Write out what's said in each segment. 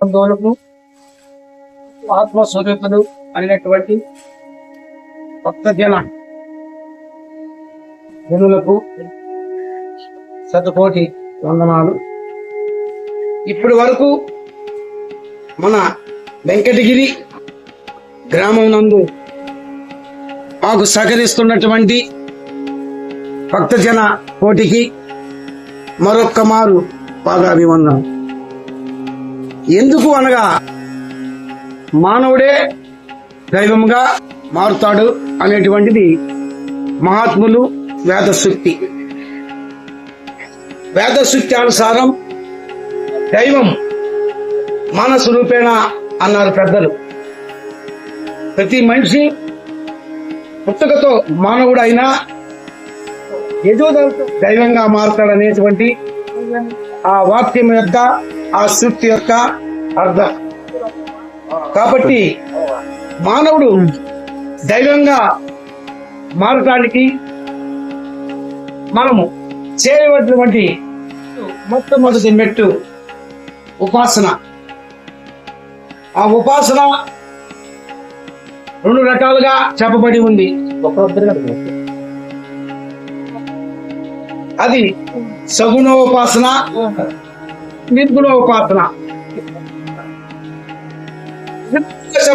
ఆత్మ ఆత్మస్వరూపులు అనేటువంటి భక్త జన జనులకు శతకోటి వందనాలు. ఇప్పటి వరకు మన వెంకటగిరి గ్రామం నందు మాకు సహకరిస్తున్నటువంటి భక్తజన కోటికి మరొక్క మారు పాదాభివందనం ఎందుకు అనగా మానవుడే దైవంగా మారుతాడు అనేటువంటిది మహాత్ములు వేదశుక్తి. వేదశుక్తి అనుసారం దైవం మానస రూపేణ అన్నారు పెద్దలు. ప్రతి మనిషి పుట్టుకతో మానవుడైనా ఏదో దైవంగా మారుతాడనేటువంటి ఆ వాక్యం యొక్క ఆ సృష్టి యొక్క అర్థం. కాబట్టి మానవుడు దైవంగా మారటానికి మనము చేయవలసినటువంటి మొట్టమొదటి మెట్టు ఉపాసన. ఆ ఉపాసన రెండు రకాలుగా చెప్పబడి ఉంది. అది సగుణ ఉపాసన నిర్గుణ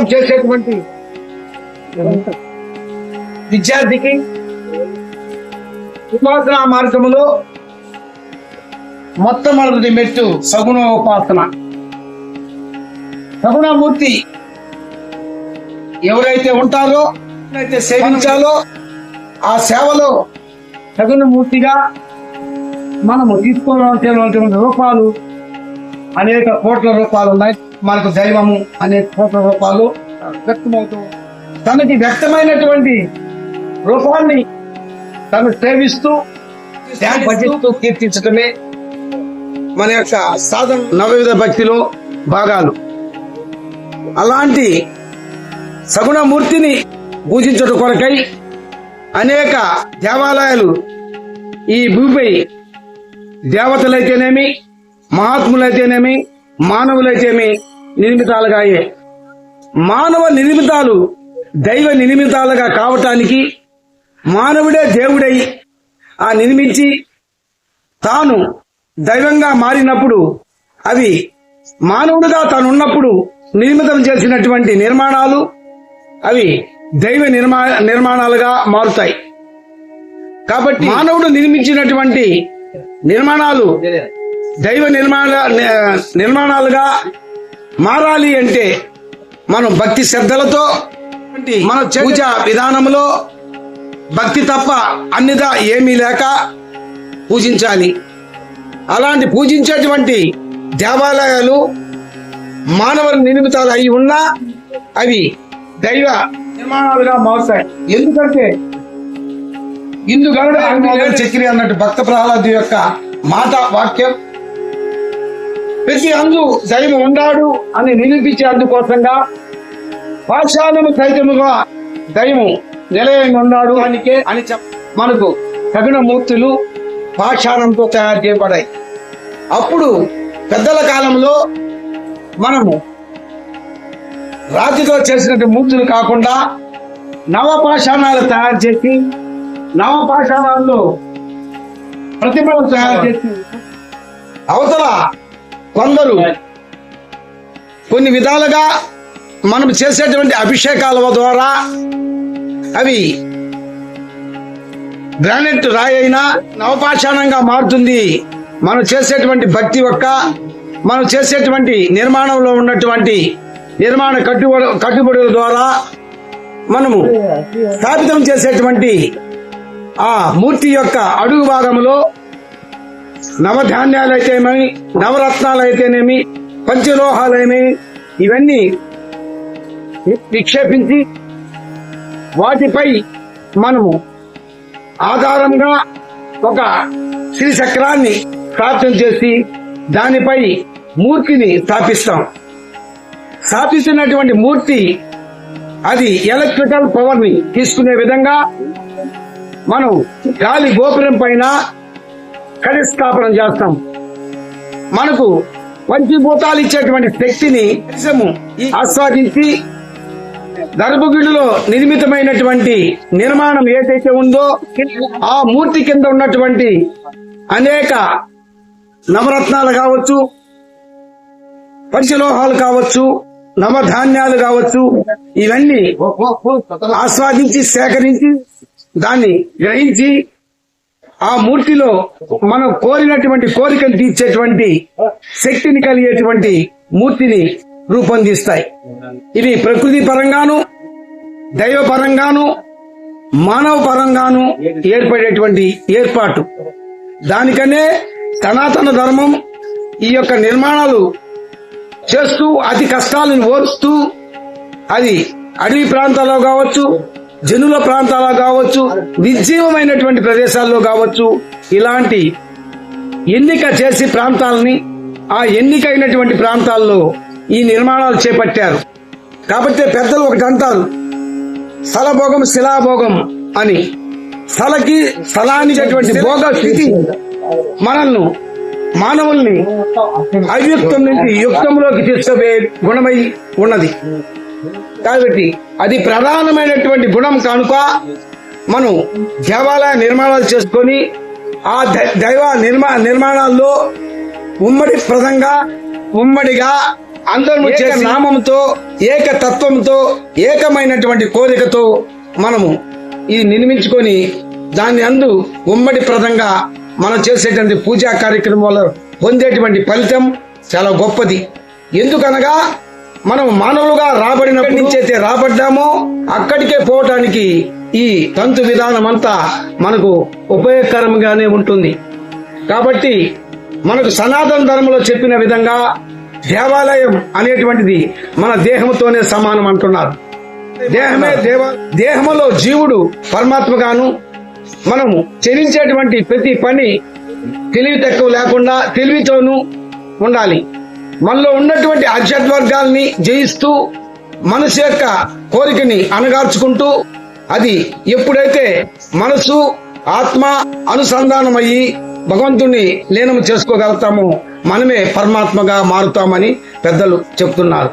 చేసేటువంటి విద్యార్థికి ఉపాసన మార్గములో మొట్టమొదటి మెట్టు సగుణోపాసన. సగుణమూర్తి ఎవరైతే ఉంటారో ఎవరైతే సేవించాలో ఆ సేవలో సగుణమూర్తిగా మనము తీసుకోవాల్సినటువంటి రూపాలు అనేక కోట్ల రూపాలు ఉన్నాయి. మనకు దైవము అనేక కోట్ల రూపాలు వ్యక్తమవుతూ తనకి వ్యక్తమైనటువంటి రూపాన్ని తను సేవిస్తూ ధ్యానం భజిస్తూ కీర్తించడమే మన యొక్క సాధన. నవవిధ భక్తిలో భాగాలు. అలాంటి సగుణమూర్తిని పూజించడం కొరకై అనేక దేవాలయాలు ఈ భూమిపై దేవతలైతేనేమి మహాత్ములైతేనేమి మానవులైతేమి నిర్మితాలుగా అయ్యాయి మానవ నిర్మితాలు దైవ నిర్మితాలుగా కావటానికి మానవుడే దేవుడై ఆ నిర్మించి తాను దైవంగా మారినప్పుడు అవి మానవుడిగా తాను ఉన్నప్పుడు నిర్మితం చేసినటువంటి నిర్మాణాలు అవి దైవ నిర్మా నిర్మాణాలుగా మారుతాయి. కాబట్టి మానవుడు నిర్మించినటువంటి నిర్మాణాలు దైవ నిర్మాణ నిర్మాణాలుగా మారాలి అంటే మనం భక్తి శ్రద్ధలతో మన పూజ విధానంలో భక్తి తప్ప అన్నిదా ఏమీ లేక పూజించాలి. అలాంటి పూజించేటువంటి దేవాలయాలు మానవ నిర్మితాలు అయి ఉన్నా అవి దైవ నిర్మాణాలుగా మారుతాయి. ఎందుకంటే ఇందు గరుడ చక్రి అన్నట్టు భక్త ప్రహ్లాదు యొక్క మాట వాక్యం. ప్రతి అందు దైవం ఉన్నాడు అని నిరూపించే అందుకోసంగా పాఠశాలము సైతముగా దైవం నిలయంగా ఉన్నాడు అనికే అని చెప్ మనకు తగిన మూర్తులు పాఠశాలంతో తయారు చేయబడాయి. అప్పుడు పెద్దల కాలంలో మనము రాతితో చేసినట్టు మూర్తులు కాకుండా నవపాషాణాలు తయారు చేసి నవపాషాణాల్లో ప్రతిమలు తయారు చేసి అవతల కొందరు కొన్ని విధాలుగా మనం చేసేటువంటి అభిషేకాల ద్వారా అవి గ్రానైట్ రాయి అయినా నవపాషాణంగా మారుతుంది. మనం చేసేటువంటి భక్తి యొక్క మనం చేసేటువంటి నిర్మాణంలో ఉన్నటువంటి నిర్మాణ కట్టుబడి కట్టుబడుల ద్వారా మనము స్థాపితం చేసేటువంటి ఆ మూర్తి యొక్క అడుగు భాగంలో నవధాన్యాలు అయితేనేమి నవరత్నాలు అయితేనేమి పంచలోహాలైనవి ఇవన్నీ నిక్షేపించి వాటిపై మనము ఆధారంగా ఒక శ్రీచక్రాన్ని ప్రాప్తం చేసి దానిపై మూర్తిని స్థాపిస్తాం. స్థాపించినటువంటి మూర్తి అది ఎలక్ట్రికల్ పవర్ని తీసుకునే విధంగా మనం గాలి గోపురం పైన కడి స్థాపన చేస్తాం. మనకు పంచభూతాలు ఇచ్చేటువంటి శక్తిని ఆస్వాదించి గర్భగుడిలో నిర్మితమైనటువంటి నిర్మాణం ఏదైతే ఉందో ఆ మూర్తి కింద ఉన్నటువంటి అనేక నవరత్నాలు కావచ్చు పంచలోహాలు కావచ్చు నవధాన్యాలు కావచ్చు ఇవన్నీ ఆస్వాదించి సేకరించి దాన్ని గ్రహించి ఆ మూర్తిలో మనం కోరినటువంటి కోరికను తీర్చేటువంటి శక్తిని కలిగేటువంటి మూర్తిని రూపొందిస్తాయి. ఇవి ప్రకృతి పరంగాను దైవ పరంగాను మానవ పరంగాను ఏర్పడేటువంటి ఏర్పాటు. దానికనే సనాతన ధర్మం ఈ యొక్క నిర్మాణాలు చేస్తూ అతి కష్టాలను ఓర్చుతూ అది అడవి ప్రాంతాల్లో కావచ్చు జనుల ప్రాంతాల్లో కావచ్చు నిర్జీవమైనటువంటి ప్రదేశాల్లో కావచ్చు ఇలాంటి ఎన్నిక చేసి ప్రాంతాలని ఆ ఎన్నికైనటువంటి ప్రాంతాల్లో ఈ నిర్మాణాలు చేపట్టారు. కాబట్టి పెద్దలు ఒకటి అంటారు స్థలభోగం శిలాభోగం అని. స్థలకి స్థలానికి భోగ స్థితి మనల్ని మానవుల్ని అవ్యుక్తం నుంచి యుక్తంలోకి తీసుకుపోయే గుణమై ఉన్నది. కాబట్టి అది ప్రధానమైనటువంటి గుణం కనుక మనం దేవాలయ నిర్మాణాలు చేసుకొని ఆ దైవ నిర్మా నిర్మాణాల్లో ఉమ్మడి ప్రదంగా ఉమ్మడిగా అందరూ ఏక నామంతో ఏక తత్వంతో ఏకమైనటువంటి కోరికతో మనము ఇది నిర్మించుకొని దాని అందు ఉమ్మడి ప్రదంగా మనం చేసేటువంటి పూజా కార్యక్రమాల్లో పొందేటువంటి ఫలితం చాలా గొప్పది. ఎందుకనగా మనం మానవులుగా రాబడినప్పటి నుంచి అయితే రాబడ్డామో అక్కడికే పోవటానికి ఈ తంతు విధానం అంతా మనకు ఉపయోగకరంగానే ఉంటుంది. కాబట్టి మనకు సనాతన ధర్మంలో చెప్పిన విధంగా దేవాలయం అనేటువంటిది మన దేహంతోనే సమానం అంటున్నారు. దేహమే దేవ దేహములో జీవుడు పరమాత్మగాను మనము చెల్లించేటువంటి ప్రతి పని తెలివి తక్కువ లేకుండా తెలివితోనూ ఉండాలి. మనలో ఉన్నటువంటి అధ్యత్వర్గాల్ని జయిస్తూ మనసు యొక్క కోరికని అణగార్చుకుంటూ అది ఎప్పుడైతే మనసు ఆత్మ అనుసంధానమయ్యి భగవంతుణ్ణి లీనము చేసుకోగలుగుతామో మనమే పరమాత్మగా మారుతామని పెద్దలు చెప్తున్నారు.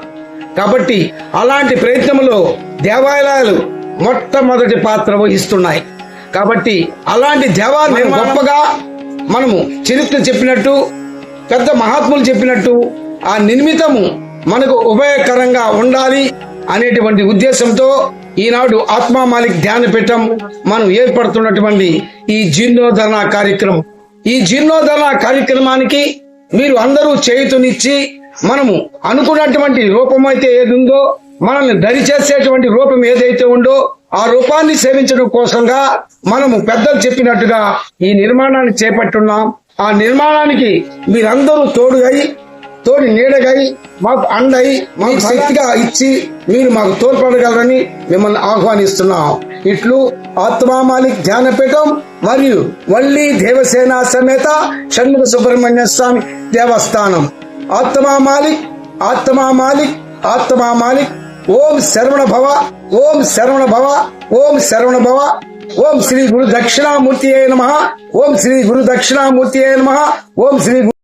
కాబట్టి అలాంటి ప్రయత్నంలో దేవాలయాలు మొట్టమొదటి పాత్ర వహిస్తున్నాయి కాబట్టి అలాంటి దేవాలయం గొప్పగా మనము చరిత్ర చెప్పినట్టు పెద్ద మహాత్ములు చెప్పినట్టు ఆ నిర్మితము మనకు ఉపయోగకరంగా ఉండాలి అనేటువంటి ఉద్దేశంతో ఈనాడు ఆత్మా మాలిక్ ధ్యాన పీఠం మనం ఏర్పడుతున్నటువంటి ఈ జీర్ణోధరణ కార్యక్రమం. ఈ జీర్ణోధరణ కార్యక్రమానికి మీరు అందరూ చేయుతునిచ్చి మనము అనుకున్నటువంటి రూపం అయితే ఏది ఉందో మనల్ని దరి చేసేటువంటి రూపం ఏదైతే ఉందో ఆ రూపాన్ని సేవించడం కోసంగా మనము పెద్దలు చెప్పినట్టుగా ఈ నిర్మాణాన్ని చేపట్టున్నాం. ఆ నిర్మాణానికి మీరందరూ తోడుగై తోడి నీడగై మాకు అండై మాకు శక్తిగా ఇచ్చి మీరు మాకు తోడ్పడగలరని మిమ్మల్ని ఆహ్వానిస్తున్నాం. ఇట్లు ఆత్మామాలిక్ ధ్యానపీఠం మరియు వల్లి దేవసేన సమేత షణ్ముఖ సుబ్రహ్మణ్య స్వామి దేవస్థానం. ఆత్మా మాలిక్ ఆత్మా మాలిక్ ఆత్మా మాలిక్ ఓం శరవణ భవ ఓం శరవణ భవ ఓం శరవణ భవ ఓం శ్రీ గురు దక్షిణామూర్తి నమ. ఓం శ్రీ గురు దక్షిణామూర్తి నమ. ఓం శ్రీ గురు